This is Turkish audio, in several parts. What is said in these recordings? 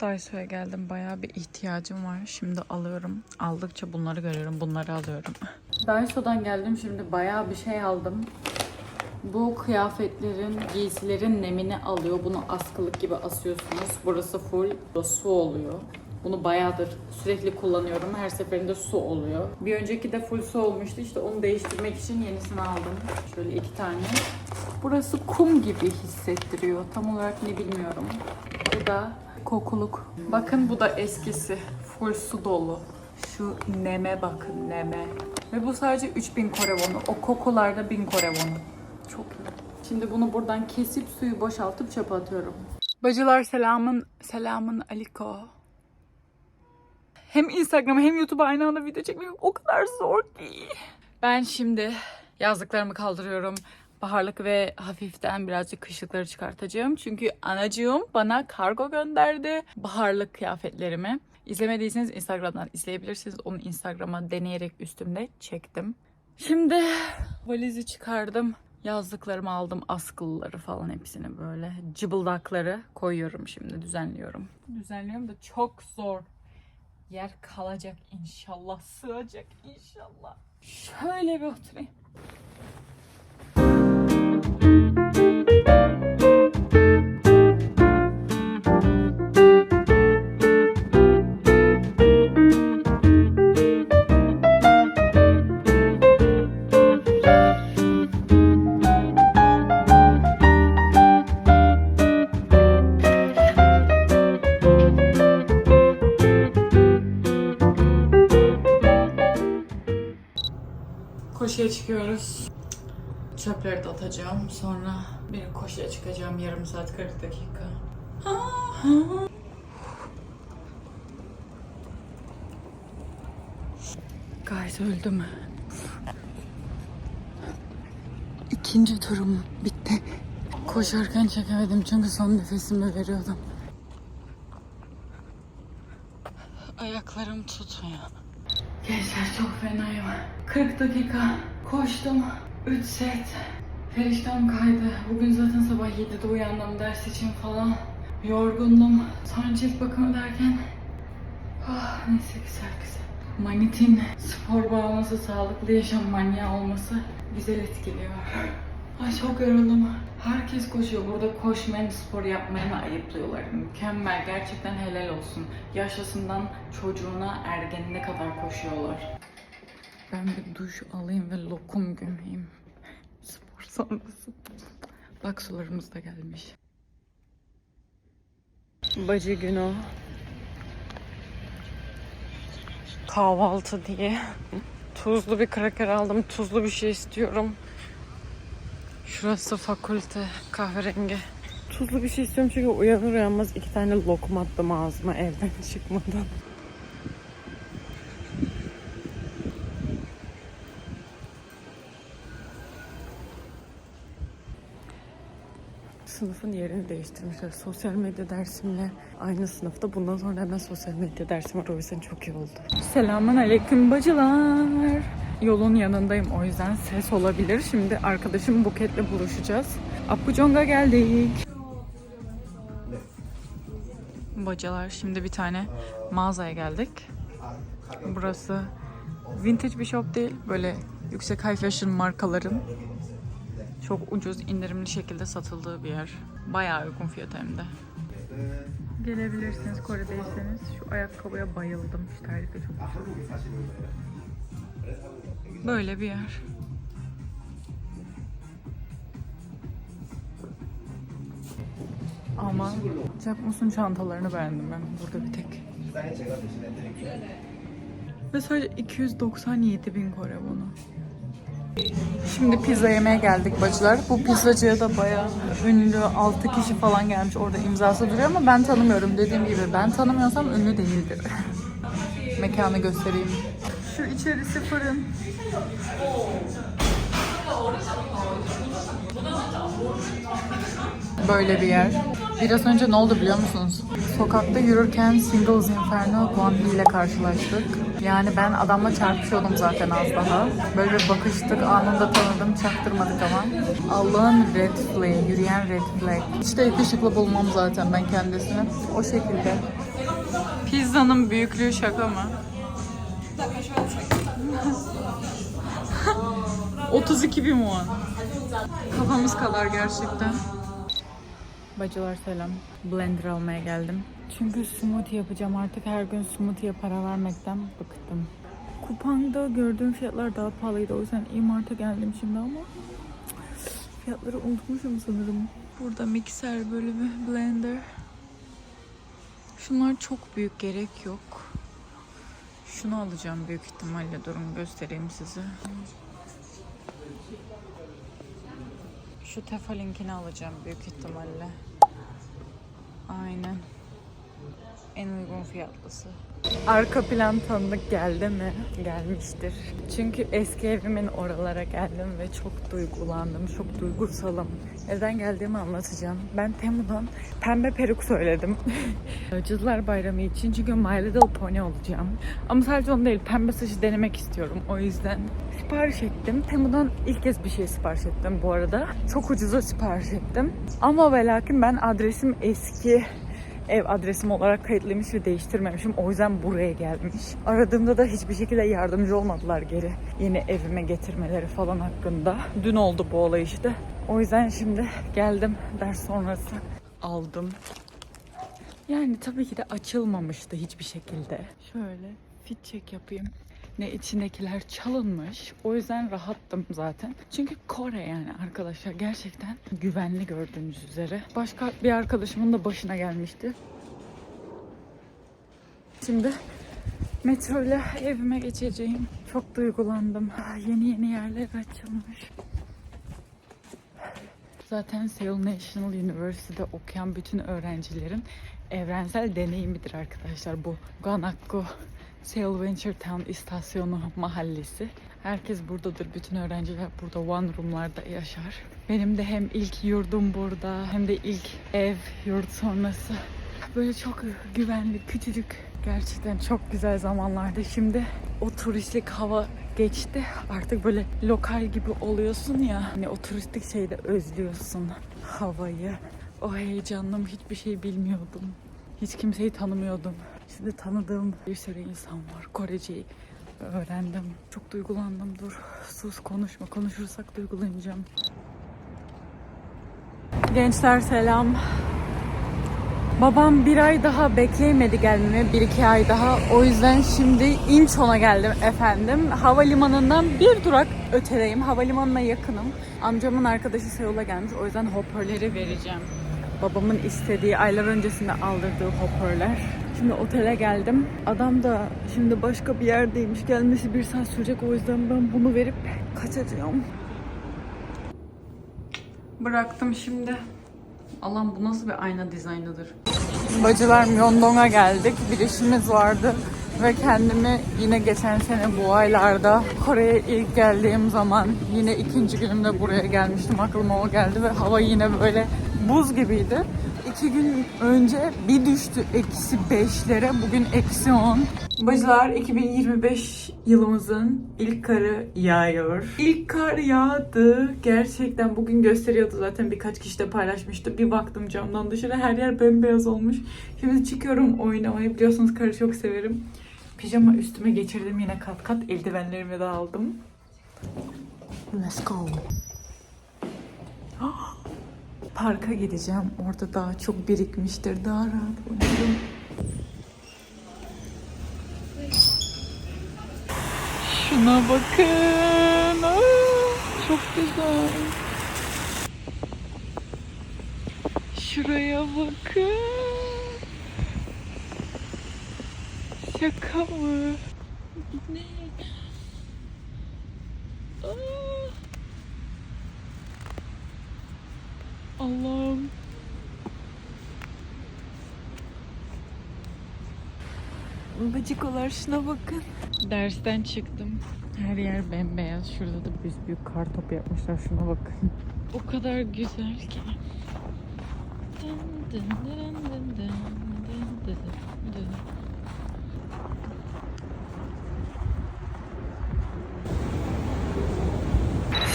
Daiso'ya geldim. Bayağı bir ihtiyacım var. Şimdi alıyorum. Aldıkça bunları görüyorum. Bunları alıyorum. Daiso'dan geldim. Şimdi bayağı bir şey aldım. Bu kıyafetlerin, giysilerin nemini alıyor. Bunu askılık gibi asıyorsunuz. Burası full su oluyor. Bunu bayağıdır sürekli kullanıyorum. Her seferinde su oluyor. Bir önceki de full su olmuştu. İşte onu değiştirmek için yenisini aldım. Şöyle iki tane. Burası kum gibi hissettiriyor. Tam olarak ne bilmiyorum. Bu da kokuluk. Bakın bu da eskisi. Full su dolu. Şu neme bakın neme. Ve bu sadece 3000 Kore wonu. O kokularda 1000 Kore wonu. Çok iyi. Şimdi bunu buradan kesip suyu boşaltıp çöpe atıyorum. Bacılar selamın selamın aliko. Hem Instagram'a hem YouTube'a aynı anda video çekmek o kadar zor ki. Ben şimdi yazlıklarımı kaldırıyorum. Baharlık ve hafiften birazcık kışlıkları çıkartacağım. Çünkü anacığım bana kargo gönderdi baharlık kıyafetlerimi. İzlemediyseniz Instagram'dan izleyebilirsiniz. Onu Instagram'a deneyerek üstümde çektim. Şimdi valizi çıkardım. Yazlıklarımı aldım. Askılıları falan hepsini böyle. Cıbıldakları koyuyorum şimdi. Düzenliyorum. Düzenliyorum da çok zor. Yer kalacak inşallah. Sığacak inşallah. Şöyle bir oturayım. Koşuya çıkıyoruz. Çöpleri de atacağım. Sonra bir koşuya çıkacağım. Yarım saat 40 dakika. Guys öldüm. İkinci turum bitti. Koşarken çekemedim çünkü son nefesimi veriyordum. Ayaklarım tutmuyor. Gençler çok fenayım. 40 dakika koştum. 3 set. Periştem kaydı. Bugün zaten sabah 7'de uyandım ders için falan. Yorgundum. Sonra cilt bakımı derken Ah neyse güzel güzel. Manitin spor bağlaması, sağlıklı yaşam manyağı olması güzel etkiliyor. Ay çok yoruldum. Herkes koşuyor. Burada koşmayan, spor yapmayanı ayıplıyorlar. Mükemmel. Gerçekten helal olsun. Yaşlısından çocuğuna, ergenine kadar koşuyorlar. Ben bir duş alayım ve lokum gömeyim. Spor sonrası. Bak sularımız da gelmiş. Bacı günü. Kahvaltı diye. Tuzlu bir kraker aldım. Tuzlu bir şey istiyorum. Şurası fakülte kahverengi. Tuzlu bir şey istiyorum çünkü uyanır uyanmaz iki tane lokum attım ağzıma evden çıkmadan. Sınıfın yerini değiştirmişler. Sosyal medya dersimle aynı sınıfta. Bundan sonra hemen sosyal medya dersim var. O yüzden çok iyi oldu. Selamun aleyküm bacılar. Yolun yanındayım o yüzden ses olabilir. Şimdi arkadaşım Buket'le buluşacağız. Apuconga geldik. Bacılar şimdi bir tane mağazaya geldik. Burası vintage bir shop değil. Böyle yüksek high fashion markaların çok ucuz indirimli şekilde satıldığı bir yer. Bayağı uygun fiyat hem de. Gelebilirsiniz Kore'deyseniz. Şu ayakkabıya bayıldım. Şu terlik de çok güzel. Böyle bir yer. Ama Jakmus'un çantalarını beğendim ben burada bir tek. Ve sadece 297 bin Kore bunu. Şimdi pizza yemeye geldik bacılar. Bu pizzacıya da bayağı ünlü 6 kişi falan gelmiş. Orada imzası duruyor ama ben tanımıyorum. Dediğim gibi ben tanımıyorsam ünlü değildir. Mekanı göstereyim. Şu içerisi fırın. Böyle bir yer. Biraz önce ne oldu biliyor musunuz? Sokakta yürürken Singles Inferno Guanli ile karşılaştık. Yani ben adamla çarpışıyordum zaten az daha. Böyle bir bakıştık, anında tanıdım, çaktırmadık ama. Allah'ın red flag, yürüyen red flag. De yakışıklı bulmam zaten ben kendisini. O şekilde. Pizzanın büyüklüğü şaka mı? 32 bin won. Kafamız kadar gerçekten. Bacılar selam. Blender almaya geldim. Çünkü smoothie yapacağım artık. Her gün smoothie'ye para vermekten bıktım. Kupang'da gördüğüm fiyatlar daha pahalıydı. O yüzden E-Mart'a geldim şimdi ama fiyatları unutmuşum sanırım. Burada mikser bölümü, blender. Şunlar çok büyük gerek yok. Şunu alacağım büyük ihtimalle. Durun göstereyim size. Şu Tefal'inkini alacağım büyük ihtimalle. Aynen. En uygun fiyatlısı. Arka plan tanıdık geldi mi? Gelmiştir. Çünkü eski evimin oralara geldim ve çok duygulandım. Çok duygusalım. Neden geldiğimi anlatacağım. Ben Temu'dan pembe peruk söyledim. Cadılar Bayramı için çünkü My Little Pony olacağım. Ama sadece onu değil pembe saçı denemek istiyorum. O yüzden sipariş ettim. Temu'dan ilk kez bir şey sipariş ettim bu arada. Çok ucuza sipariş ettim. Ama ve lakin ben adresim eski ev adresim olarak kayıtlıymış ve değiştirmemişim. O yüzden buraya gelmiş. Aradığımda da hiçbir şekilde yardımcı olmadılar geri. Yeni evime getirmeleri falan hakkında. Dün oldu bu olay işte. O yüzden şimdi geldim ders sonrası aldım. Yani tabii ki de açılmamıştı hiçbir şekilde. Şöyle fit check yapayım. Ne içindekiler çalınmış. O yüzden rahattım zaten. Çünkü Kore yani arkadaşlar gerçekten güvenli gördüğünüz üzere. Başka bir arkadaşımın da başına gelmişti. Şimdi metro ile evime geçeceğim. Çok duygulandım. Yeni yeni yerler açılmış. Zaten Seoul National University'de okuyan bütün öğrencilerin evrensel deneyimidir arkadaşlar bu Ganakko Seoul Venture Town istasyonu mahallesi. Herkes buradadır. Bütün öğrenciler burada one room'larda yaşar. Benim de hem ilk yurdum burada hem de ilk ev yurt sonrası. Böyle çok güvenli, küçücük. Gerçekten çok güzel zamanlardı. Şimdi o turistlik hava geçti. Artık böyle lokal gibi oluyorsun ya. Hani o turistik şeyde özlüyorsun havayı. O heyecanım hiçbir şey bilmiyordum. Hiç kimseyi tanımıyordum. Şimdi tanıdığım bir sürü insan var. Koreceyi öğrendim. Çok duygulandım. Dur sus konuşma. Konuşursak duygulanacağım. Gençler selam. Babam bir ay daha bekleyemedi gelmemi. Bir iki ay daha. O yüzden şimdi İnçon'a geldim efendim. Havalimanından bir durak ötedeyim. Havalimanına yakınım. Amcamın arkadaşı Seul'a gelmiş. O yüzden hoparlörleri vereceğim. Babamın istediği aylar öncesinde aldırdığı hoparlör. Şimdi otele geldim. Adam da şimdi başka bir yerdeymiş. Gelmesi bir saat sürecek. O yüzden ben bunu verip kaçacağım. Bıraktım şimdi. Allah'ım bu nasıl bir ayna dizaynıdır? Bacılar Myeongdong'a geldik. Bir işimiz vardı. Ve kendimi yine geçen sene bu aylarda Kore'ye ilk geldiğim zaman yine ikinci günümde buraya gelmiştim. Aklıma o geldi ve hava yine böyle buz gibiydi. İki gün önce bir düştü eksi beşlere. Bugün eksi on. Bacılar 2025 yılımızın ilk karı yağıyor. İlk kar yağdı. Gerçekten bugün gösteriyordu zaten birkaç kişi de paylaşmıştı. Bir baktım camdan dışarı her yer bembeyaz olmuş. Şimdi çıkıyorum oynamayı. Biliyorsunuz karı çok severim. Pijama üstüme geçirdim yine kat kat. Eldivenlerimi de aldım. Let's go. Parka gideceğim. Orada daha çok birikmiştir. Daha rahat oynarım. Şuna bakın. Aa, çok güzel. Şuraya bakın. Şaka mı? Ne? Aa. Allah'ım. Bacıkolar şuna bakın. Dersten çıktım. Her yer bembeyaz. Şurada da büyük büyük kar topu yapmışlar. Şuna bakın. O kadar güzel ki. Dın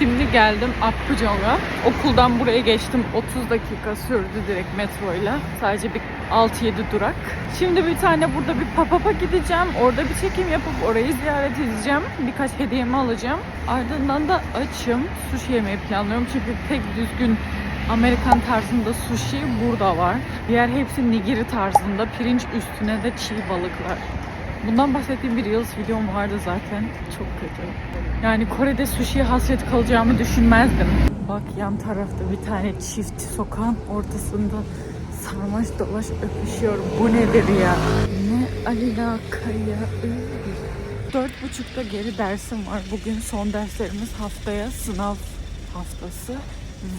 Şimdi geldim Apgujeong'a. Okuldan buraya geçtim. 30 dakika sürdü direkt metroyla. Sadece bir 6-7 durak. Şimdi bir tane burada bir papapa gideceğim. Orada bir çekim yapıp orayı ziyaret edeceğim. Birkaç hediyemi alacağım. Ardından da açım. Sushi yemeyi planlıyorum. Çünkü pek düzgün Amerikan tarzında sushi burada var. Diğer hepsi nigiri tarzında. Pirinç üstüne de çiğ balıklar. Bundan bahsettiğim bir Reels videom vardı zaten. Çok kötü. Yani Kore'de sushi'ye hasret kalacağımı düşünmezdim. Bak yan tarafta bir tane çift sokağın ortasında sarmaş dolaş öpüşüyor. Bu nedir ya? Ne alaka ya? Dört buçukta geri dersim var. Bugün son derslerimiz haftaya sınav haftası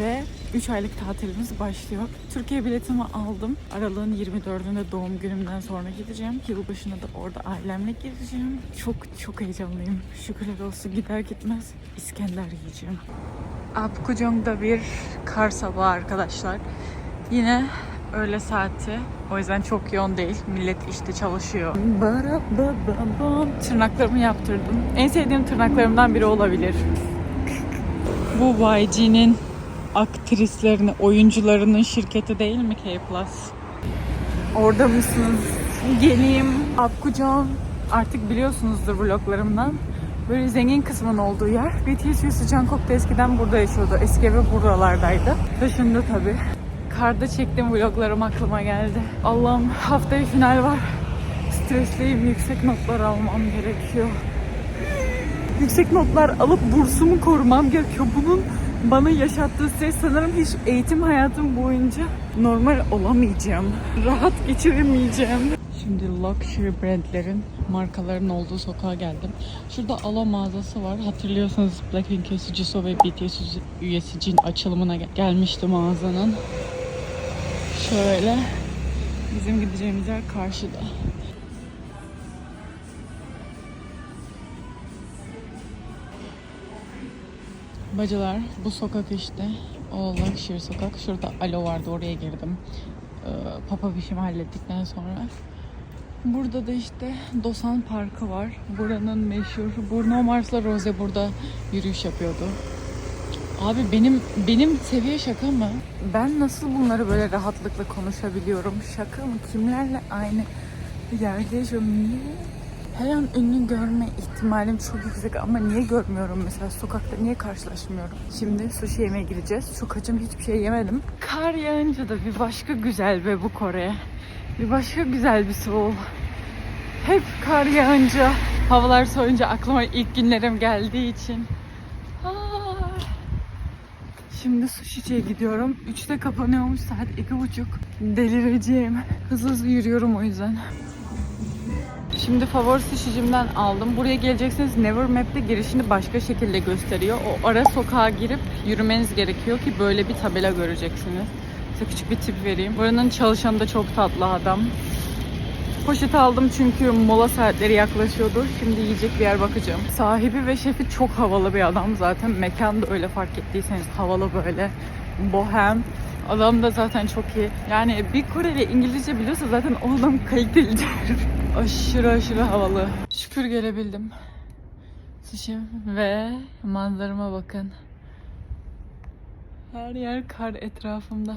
ve 3 aylık tatilimiz başlıyor. Türkiye biletimi aldım. Aralığın 24'ünde doğum günümden sonra gideceğim. Yılbaşına da orada ailemle gideceğim. Çok çok heyecanlıyım. Şükürler olsun gider gitmez İskender yiyeceğim. Apgujeong'da bir kar sabahı arkadaşlar. Yine öğle saati. O yüzden çok yoğun değil. Millet işte çalışıyor. Tırnaklarımı yaptırdım. En sevdiğim tırnaklarımdan biri olabilir. Bu YG'nin aktrislerini, oyuncularının şirketi değil mi K+. Orada mısınız? Geleyim. Apgujeong artık biliyorsunuzdur vloglarımdan. Böyle zengin kısmın olduğu yer. BTS üyesi Jungkook da eskiden burada yaşıyordu. Eski evi buralardaydı. Taşındı tabii. Karda çektiğim vloglarım aklıma geldi. Allah'ım haftaya final var. Stresliyim. Yüksek notlar almam gerekiyor yüksek notlar alıp bursumu korumam gerekiyor. Bunun bana yaşattığı stres sanırım hiç eğitim hayatım boyunca normal olamayacağım. Rahat geçiremeyeceğim. Şimdi luxury brandlerin markaların olduğu sokağa geldim. Şurada Alo mağazası var. Hatırlıyorsanız Blackpink üyesi Jisoo ve BTS üyesi Jin açılımına gel- gelmişti mağazanın. Şöyle bizim gideceğimiz yer karşıda. Bacılar bu sokak işte. O Luxury sokak. Şurada alo vardı oraya girdim. Ee, papa işimi hallettikten sonra. Burada da işte Dosan Parkı var. Buranın meşhur Bruno Mars'la Rose burada yürüyüş yapıyordu. Abi benim benim seviye şaka mı? Ben nasıl bunları böyle rahatlıkla konuşabiliyorum? Şaka mı? Kimlerle aynı yerde yaşıyorum? Her an ünlü görme ihtimalim çok yüksek ama niye görmüyorum mesela sokakta niye karşılaşmıyorum? Şimdi sushi yemeye gireceğiz. Çok acım hiçbir şey yemedim. Kar yağınca da bir başka güzel be bu Kore. Bir başka güzel bir Seoul. Hep kar yağınca, havalar soğuyunca aklıma ilk günlerim geldiği için. Şimdi sushi'ye gidiyorum. 3'te kapanıyormuş saat 2.30. Delireceğim. Hızlı hızlı yürüyorum o yüzden. Şimdi favori sushi'cimden aldım. Buraya gelecekseniz Never Map'te girişini başka şekilde gösteriyor. O ara sokağa girip yürümeniz gerekiyor ki böyle bir tabela göreceksiniz. Size küçük bir tip vereyim. Buranın çalışanı da çok tatlı adam. Poşet aldım çünkü mola saatleri yaklaşıyordu. Şimdi yiyecek bir yer bakacağım. Sahibi ve şefi çok havalı bir adam zaten. Mekan da öyle fark ettiyseniz havalı böyle. Bohem. Adam da zaten çok iyi. Yani bir Koreli İngilizce biliyorsa zaten o adam kalitelidir. aşırı aşırı havalı. Şükür gelebildim. Sushi ve manzarama bakın. Her yer kar etrafımda.